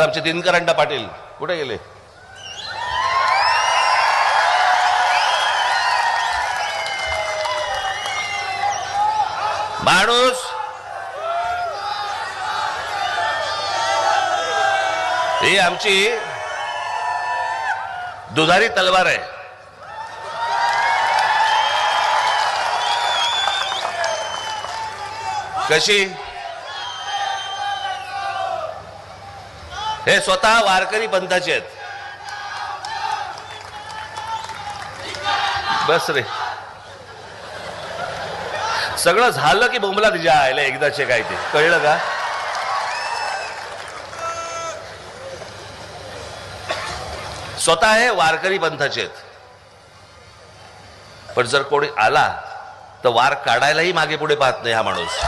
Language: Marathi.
आमचे दिनकरंडा पाटील. कुठे गेले? माणूस. ही आमची दुधारी तलवार आहे. कशी? हे स्वतः वारकरी पंथाचे आहेत. बस रे. सगळं झालं की बोंबला तिच्या आयला एकदाचे काय ते. कळलं का? स्वतः हे वारकरी पंथाचे आहेत. पण जर कोणी आला तर वार काढायलाही मागे पुढे पाहत नाही हा माणूस.